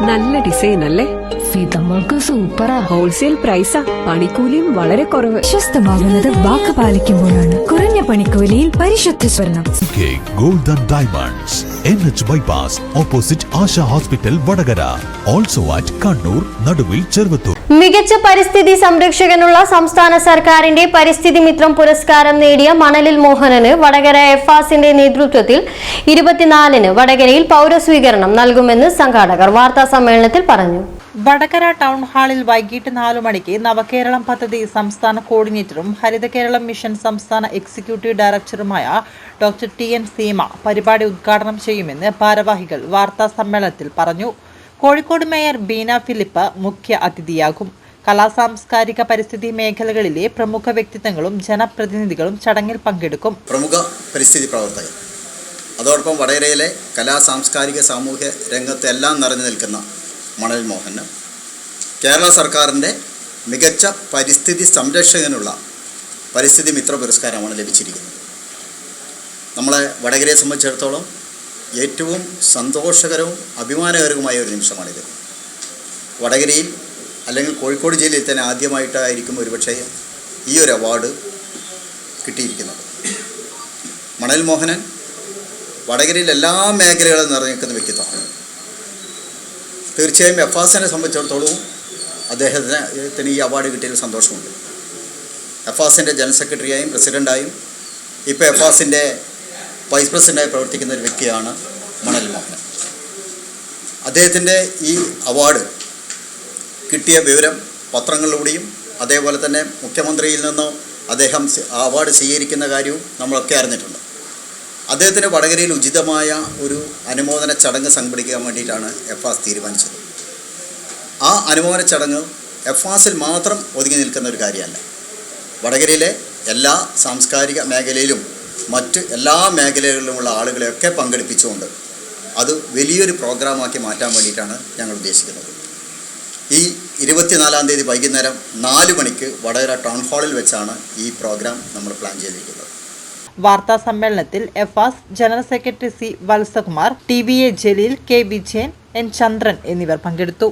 നല്ല ഡിസൈൻ അല്ലേ ഫിതമ്മൾക്ക് സൂപ്പറാ. ഹോൾസെയിൽ പ്രൈസാ. പണിക്കൂലിയും വളരെ കുറവ്. വിശ്വസ്തമാകുന്നത് വാക്ക് പാലിക്കുമ്പോഴാണ്. കുറഞ്ഞ പണിക്കൂലിയിൽ പരിശുദ്ധ സ്വർണം. K golden diamonds N H bypass opposite Asha hospital Vadakara. Also at Kannur Naduvil Cheruvathur. മികച്ച പരിസ്ഥിതി സംരക്ഷകനുള്ള സംസ്ഥാന സർക്കാരിന്റെ പരിസ്ഥിതി മിത്രം പുരസ്കാരം നേടിയ മണലിൽ മോഹനന് വടകര എഫ് ആസിന്റെ നേതൃത്വത്തിൽ ഇരുപത്തിനാലിന് വടകരയിൽ പൗരസ്വീകരണം നൽകുമെന്ന് സംഘാടകർ വാർത്താ സമ്മേളനത്തിൽ പറഞ്ഞു. വടകര ടൗൺ ഹാളിൽ വൈകിട്ട് നാലു മണിക്ക് നവകേരളം പദ്ധതി സംസ്ഥാന കോർഡിനേറ്ററും ഹരിത കേരളം മിഷൻ സംസ്ഥാന എക്സിക്യൂട്ടീവ് ഡയറക്ടറുമായ ഡോക്ടർ ടി എൻ സീമ പരിപാടി ഉദ്ഘാടനം ചെയ്യുമെന്ന് ഭാരവാഹികൾ വാർത്താ സമ്മേളനത്തിൽ പറഞ്ഞു. കോഴിക്കോട് മേയർ ബീന ഫിലിപ്പ് മുഖ്യ അതിഥിയാകും. കലാസാംസ്കാരിക പരിസ്ഥിതി മേഖലകളിലെ പ്രമുഖ വ്യക്തിത്വങ്ങളും ജനപ്രതിനിധികളും ചടങ്ങിൽ പങ്കെടുക്കും. പ്രമുഖ പരിസ്ഥിതി പ്രവർത്തകർ. അതോടൊപ്പം വടകരയിലെ കലാ സാംസ്കാരിക സാമൂഹ്യ രംഗത്തെല്ലാം നിറഞ്ഞു നിൽക്കുന്ന മണൽ മോഹന്. കേരള സർക്കാരിന്റെ മികച്ച പരിസ്ഥിതി സംരക്ഷകനുള്ള പരിസ്ഥിതി മിത്ര പുരസ്കാരമാണ് ലഭിച്ചിരിക്കുന്നത്. നമ്മളെ വടകരയെ സംബന്ധിച്ചിടത്തോളം ഏറ്റവും സന്തോഷകരവും അഭിമാനകരവുമായ ഒരു നിമിഷമാണിത്. വടകരയിൽ അല്ലെങ്കിൽ കോഴിക്കോട് ജില്ലയിൽ തന്നെ ആദ്യമായിട്ടായിരിക്കും ഒരുപക്ഷെ ഈ ഒരു അവാർഡ് കിട്ടിയിരിക്കുന്നത്. മണൽ മോഹനൻ വടകരയിൽ എല്ലാ മേഖലകളും നിറഞ്ഞു നിൽക്കുന്ന വ്യക്തിത്വമാണ് തീർച്ചയായും എഫാസിനെ സംബന്ധിച്ചിടത്തോളവും അദ്ദേഹത്തിന് ത്തിന് ഈ അവാർഡ് കിട്ടിയതിൽ സന്തോഷമുണ്ട്. എഫാസിന്റെ ജനറൽ സെക്രട്ടറിയായും പ്രസിഡന്റായും ഇപ്പോൾ എഫാസിന്റെ വൈസ് പ്രസിഡന്റായി പ്രവർത്തിക്കുന്ന ഒരു വ്യക്തിയാണ് മണൽ മോഹനൻ. അദ്ദേഹത്തിന്റെ ഈ അവാർഡ് കിട്ടിയ വിവരം പത്രങ്ങളിലൂടെയും അതേപോലെ തന്നെ മുഖ്യമന്ത്രിയിൽ നിന്നോ അദ്ദേഹം അവാർഡ് സ്വീകരിക്കുന്ന കാര്യവും നമ്മളൊക്കെ അറിഞ്ഞിട്ടുണ്ട്. അദ്ദേഹത്തിന് വടകരയിൽ ഉചിതമായ ഒരു അനുമോദന ചടങ്ങ് സംഘടിപ്പിക്കാൻ വേണ്ടിയിട്ടാണ് എഫ് ആസ് തീരുമാനിച്ചത്. ആ അനുമോദന ചടങ്ങ് എഫ് ആസിൽ മാത്രം ഒതുങ്ങി നിൽക്കുന്ന ഒരു കാര്യമല്ല. വടകരയിലെ എല്ലാ സാംസ്കാരിക മേഖലയിലും മറ്റ് എല്ലാ മേഖലകളിലുമുള്ള ആളുകളെയൊക്കെ പങ്കെടുപ്പിച്ചുകൊണ്ട് അത് വലിയൊരു പ്രോഗ്രാമാക്കി മാറ്റാൻ വേണ്ടിയിട്ടാണ് ഞങ്ങൾ ഉദ്ദേശിക്കുന്നത്. ഈ ഇരുപത്തിനാലാം തീയതി വൈകുന്നേരം നാല് മണിക്ക് വടകര ടൗൺ ഹാളിൽ വെച്ചാണ് ഈ പ്രോഗ്രാം നമ്മൾ പ്ലാൻ ചെയ്തിരിക്കുന്നത്. വാർത്താ സമ്മേളനത്തിൽ എഫാസ് general secretary C Valsakumar T V A Jaleel K Vijayan N Chandran എന്നിവർ പങ്കെടുത്തു.